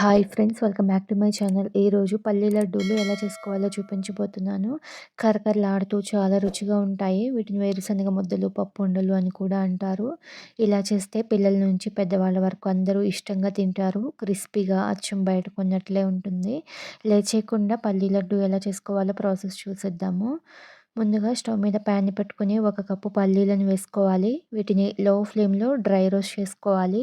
Hi friends welcome back to my channel. ఈరోజు పల్లి లడ్డూలు ఎలా చేసుకోవాలో చూపించబోతున్నాను. కరకరలాడుతూ చాలా రుచిగా ఉంటాయి. వీటిని వేరుశనగ ముద్దలు పప్పు ఉండలు అని కూడా అంటారు. ఇలా చేస్తే పిల్లల నుంచి పెద్దవాళ్ళ వరకు అందరూ ఇష్టంగా తింటారు. క్రిస్పీగా అచ్చం బయట కొన్నట్లే ఉంటుంది. లేచేయకుండా పల్లి లడ్డు ఎలా చేసుకోవాలో ప్రాసెస్ చూసిద్దాము. ముందుగా స్టవ్ మీద ప్యాన్ పెట్టుకుని ఒక కప్పు పల్లీలను వేసుకోవాలి. వీటిని లో ఫ్లేమ్లో డ్రై రోస్ట్ చేసుకోవాలి.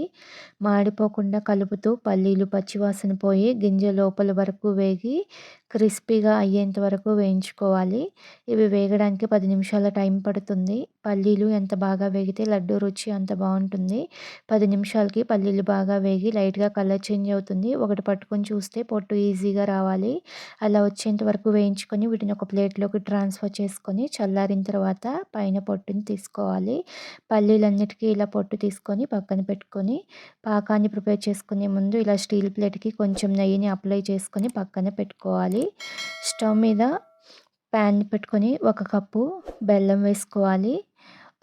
మాడిపోకుండా కలుపుతూ పల్లీలు పచ్చివాసన పోయి గింజ లోపల వరకు వేగి క్రిస్పీగా అయ్యేంత వరకు వేయించుకోవాలి. ఇవి వేగడానికి పది నిమిషాల టైం పడుతుంది. పల్లీలు ఎంత బాగా వేగితే లడ్డు రుచి అంత బాగుంటుంది. పది నిమిషాలకి పల్లీలు బాగా వేగి లైట్గా కలర్ చేంజ్ అవుతుంది. ఒకటి పట్టుకొని చూస్తే పొట్టు ఈజీగా రావాలి. అలా వచ్చేంత వరకు వేయించుకొని వీటిని ఒక ప్లేట్లోకి ట్రాన్స్ఫర్ వేసుకొని చల్లారిన తర్వాత పైన పొట్టుని తీసుకోవాలి. పల్లీలన్నిటికీ ఇలా పొట్టు తీసుకొని పక్కన పెట్టుకొని పాకాన్ని ప్రిపేర్ చేసుకునే ముందు ఇలా స్టీల్ ప్లేట్కి కొంచెం నెయ్యిని అప్లై చేసుకొని పక్కన పెట్టుకోవాలి. స్టవ్ మీద ప్యాన్ పెట్టుకొని ఒక కప్పు బెల్లం వేసుకోవాలి.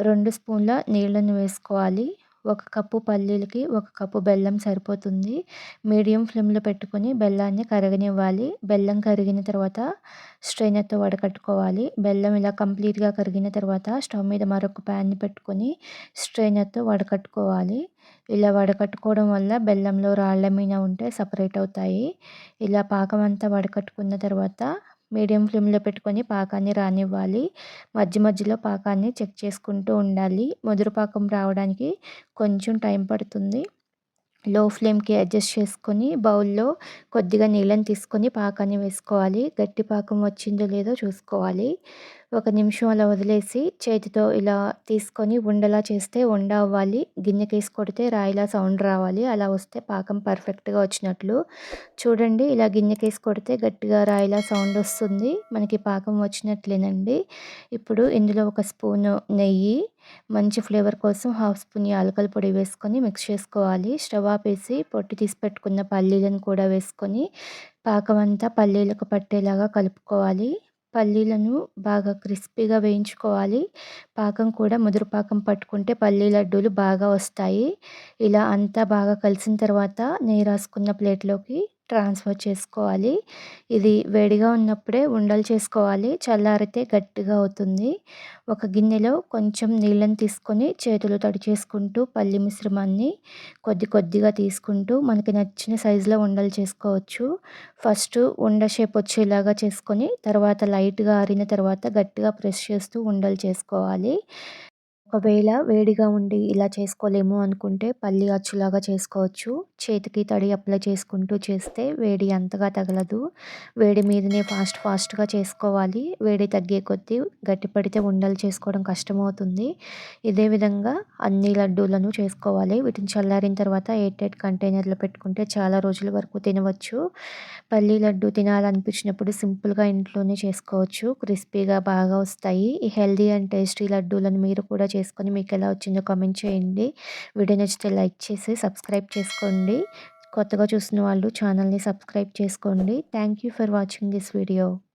రెండు స్పూన్ల నీళ్ళను వేసుకోవాలి. ఒక కప్పు పల్లీలకి ఒక కప్పు బెల్లం సరిపోతుంది. మీడియం ఫ్లేమ్లో పెట్టుకొని బెల్లాన్ని కరగనివ్వాలి. బెల్లం కరిగిన తర్వాత స్ట్రైనర్తో వడకట్టుకోవాలి. బెల్లం ఇలా కంప్లీట్గా కరిగిన తర్వాత స్టవ్ మీద మరొక ప్యాన్ని పెట్టుకొని స్ట్రైనర్తో వడకట్టుకోవాలి. ఇలా వడకట్టుకోవడం వల్ల బెల్లంలో రాళ్ళ మీద ఉంటే సపరేట్ అవుతాయి. ఇలా పాకం అంతా వడకట్టుకున్న తర్వాత మీడియం ఫ్లేమ్లో పెట్టుకొని పాకాన్ని రానివ్వాలి. మధ్య మధ్యలో పాకాన్ని చెక్ చేసుకుంటూ ఉండాలి. ముదురు పాకం రావడానికి కొంచెం టైం పడుతుంది. లో ఫ్లేమ్కి అడ్జస్ట్ చేసుకొని బౌల్లో కొద్దిగా నీళ్ళని తీసుకొని పాకాన్ని వేసుకోవాలి. గట్టి పాకం వచ్చిందో లేదో చూసుకోవాలి. ఒక నిమిషం అలా వదిలేసి చేతితో ఇలా తీసుకొని ఉండలా చేస్తే ఉండ అవ్వాలి. గిన్నెకేసి కొడితే రాయిలా సౌండ్ రావాలి. అలా వస్తే పాకం పర్ఫెక్ట్గా వచ్చినట్లు. చూడండి ఇలా గిన్నెకేసి కొడితే గట్టిగా రాయిలా సౌండ్ వస్తుంది. మనకి పాకం వచ్చినట్లేనండి. ఇప్పుడు ఇందులో ఒక స్పూను నెయ్యి మంచి ఫ్లేవర్ కోసం హాఫ్ స్పూన్ యాలకల పొడి వేసుకొని మిక్స్ చేసుకోవాలి. స్టవ్ ఆపేసి పొట్టి తీసి పెట్టుకున్న పల్లీలను కూడా వేసుకొని పాకం అంతా పల్లీలకు పట్టేలాగా కలుపుకోవాలి. పల్లీలను బాగా క్రిస్పీగా వేయించుకోవాలి. పాకం కూడా ముదురు పాకం పట్టుకుంటే పల్లీ లడ్డూలు బాగా వస్తాయి. ఇలా అంతా బాగా కలిసిన తర్వాత నెయ్యి రాసుకున్న ప్లేట్లోకి ట్రాన్స్ఫర్ చేసుకోవాలి. ఇది వేడిగా ఉన్నప్పుడే ఉండలు చేసుకోవాలి. చల్లారితే గట్టిగా అవుతుంది. ఒక గిన్నెలో కొంచెం నీళ్ళని తీసుకొని చేతులు తడి చేసుకుంటూ పల్లి మిశ్రమాన్ని కొద్ది కొద్దిగా తీసుకుంటూ మనకి నచ్చిన సైజులో ఉండలు చేసుకోవచ్చు. ఫస్ట్ ఉండ షేప్ వచ్చేలాగా చేసుకొని తర్వాత లైట్గా ఆరిన తర్వాత గట్టిగా ప్రెస్ చేస్తూ ఉండలు చేసుకోవాలి. ఒకవేళ వేడిగా ఉండి ఇలా చేసుకోలేము అనుకుంటే పల్లి అచ్చులాగా చేసుకోవచ్చు. చేతికి తడి అప్లై చేసుకుంటూ చేస్తే వేడి అంతగా తగలదు. వేడి మీదనే ఫాస్ట్ ఫాస్ట్గా చేసుకోవాలి. వేడి తగ్గే కొద్దీ గట్టిపడితే ఉండలు చేసుకోవడం కష్టమవుతుంది. ఇదే విధంగా అన్ని లడ్డూలను చేసుకోవాలి. వీటిని చల్లారిన తర్వాత ఎయిట్ ఎయిట్ కంటైనర్లో పెట్టుకుంటే చాలా రోజుల వరకు తినవచ్చు. పల్లీ లడ్డు తినాలనిపించినప్పుడు సింపుల్గా ఇంట్లోనే చేసుకోవచ్చు. క్రిస్పీగా బాగా వస్తాయి. ఈ హెల్దీ అండ్ టేస్టీ లడ్డూలను మీరు కూడా చేసుకొని మీకు ఎలా వచ్చిందో కామెంట్ చేయండి. వీడియో నచ్చితే లైక్ చేసి సబ్స్క్రైబ్ చేసుకోండి. కొత్తగా చూసిన వాళ్ళు ఛానల్ని సబ్స్క్రైబ్ చేసుకోండి. Thank you for watching this video.